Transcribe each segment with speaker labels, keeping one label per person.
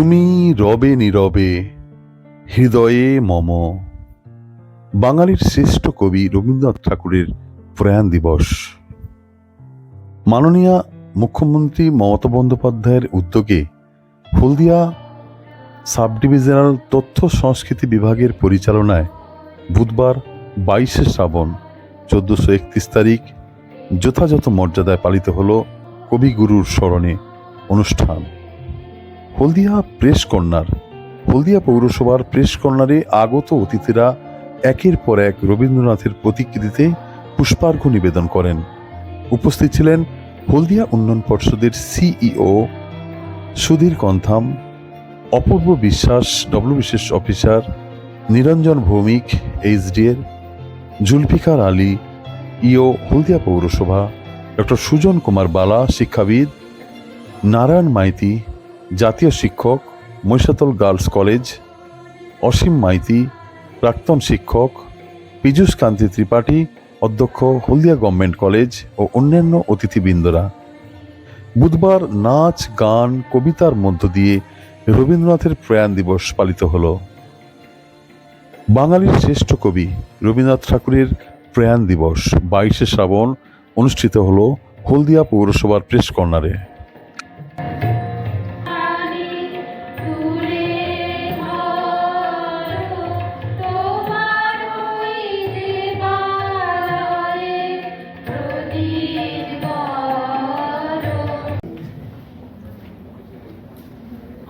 Speaker 1: তুমি রবে নীরবে, হৃদয়ে মম। বাঙালির শ্রেষ্ঠ কবি রবীন্দ্রনাথ ঠাকুরের প্রয়াণ দিবস। মাননীয় মুখ্যমন্ত্রী মমতা বন্দ্যোপাধ্যায়ের উদ্যোগে হলদিয়া সাব ডিভিশনাল তথ্য সংস্কৃতি বিভাগের পরিচালনায় বুধবার বাইশে শ্রাবণ চোদ্দশো একত্রিশ তারিখ যথাযথ মর্যাদায় পালিত হল কবিগুরুর স্মরণে অনুষ্ঠান। হলদিয়া প্রেস কর্নার। হলদিয়া পৌরসভার প্রেস কর্নারে আগত অতিথিরা একের পর এক রবীন্দ্রনাথের প্রতিকৃতিতে পুষ্পার্ঘ্য নিবেদন করেন। উপস্থিত ছিলেন হলদিয়া উন্নয়ন পর্ষদের সিইও সুধীর কন্থাম, অপূর্ব বিশ্বাস, ডব্লিউ বিশেষ অফিসার, নিরঞ্জন ভৌমিক, এইচডিএর, জুলফিকার আলী, ইও হলদিয়া পৌরসভা, ডক্টর সুজন কুমার বালা, শিক্ষাবিদ, নারায়ণ মাইতি জাতীয় শিক্ষক, মহিষাতল গার্লস কলেজ, অসীম মাইতি, প্রাক্তন শিক্ষক, পীযূষ কান্তি ত্রিপাঠী, অধ্যক্ষ হলদিয়া গভর্নমেন্ট কলেজ ও অন্যান্য অতিথিবৃন্দরা। বুধবার নাচ, গান, কবিতার মধ্য দিয়ে রবীন্দ্রনাথের প্রয়াণ দিবস পালিত হল। বাঙালির শ্রেষ্ঠ কবি রবীন্দ্রনাথ ঠাকুরের প্রয়াণ দিবস বাইশে শ্রাবণ অনুষ্ঠিত হল হলদিয়া পৌরসভার প্রেস কর্নারে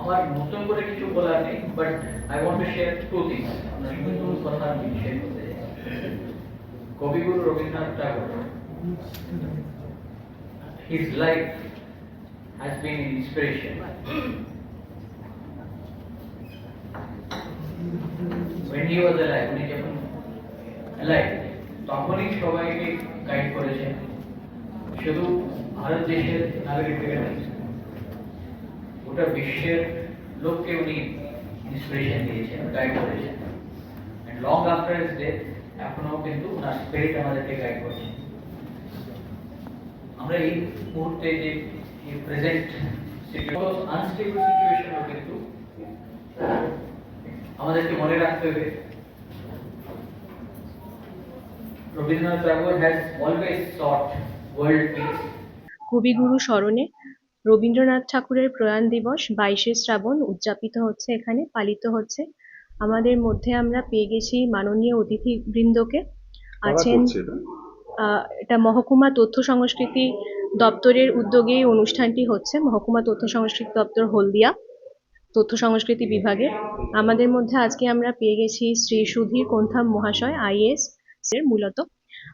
Speaker 2: আমার নতুন করে কিছু বলার নেই but I want to share two things আপনার সঙ্গে দুটো কথা আমি কবিগুরু রবীন্দ্রনাথ ঠাকুর his life has been an inspiration. When তখনই সবাইকে গাইড করেছেন। শুধু ভারত দেশের নাগরিকদের গোটা বিশ্বের লোককে উনি ইন্সপিরেশন দিয়েছেন গাইড করেছেন। And long after his death এখনও কিন্তু ওনার স্পিরিট আমাদেরকে গাইড করছে। আমরা এই মুহূর্তে যে প্রেজেন্ট আনস্টেবল সিচুয়েশনও কিন্তু আমাদেরকে মনে রাখতে হবে। Rabindranath Tagore has always sought world peace
Speaker 3: Kabiguru স্মরণে রবীন্দ্রনাথ ঠাকুরের প্রয়াণ দিবস বাইশে শ্রাবণ উদযাপিত হচ্ছে এখানে পালিত হচ্ছে। আমাদের মধ্যে আমরা পেয়ে গেছি মাননীয় অতিথিবৃন্দকে। আছেন আহ, এটা? মহকুমা তথ্য সংস্কৃতি দপ্তরের উদ্যোগে অনুষ্ঠানটি হচ্ছে। মহকুমা তথ্য সংস্কৃতি দপ্তর হলদিয়া তথ্য সংস্কৃতি বিভাগে। আমাদের মধ্যে আজকে আমরা পেয়ে গেছি শ্রী সুধীর কোন্থাম মহাশয় আইএস এর মূলত।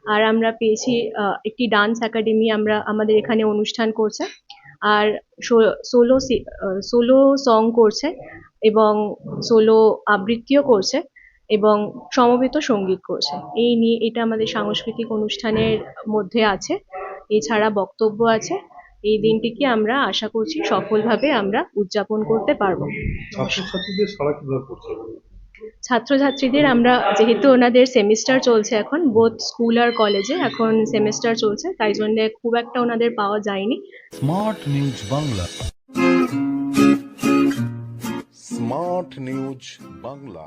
Speaker 3: আর আমরা পেয়েছি আহ, একটি ডান্স একাডেমি আমরা আমাদের এখানে অনুষ্ঠান করছে। আর সোলো সোলো সং করছে এবং সোলো আবৃত্তিও করছে এবং সমবেত সংগীত করছে। এই নিয়ে এটা আমাদের সাংস্কৃতিক অনুষ্ঠানের মধ্যে আছে। এছাড়া বক্তব্য আছে। এই দিনটিকে আমরা আশা করছি সফলভাবে আমরা উদযাপন করতে পারব।
Speaker 4: ছাত্রছাত্রীদের
Speaker 3: ছাত্রছাত্রীদের আমরা, যেহেতু ওনাদের সেমিস্টার চলছে এখন বোথ স্কুল আর কলেজে এখন সেমিস্টার চলছে, তাই জন্য খুব একটা ওনাদের পাওয়া যায়নি।
Speaker 1: Smart news Bangla
Speaker 5: smart news Bangla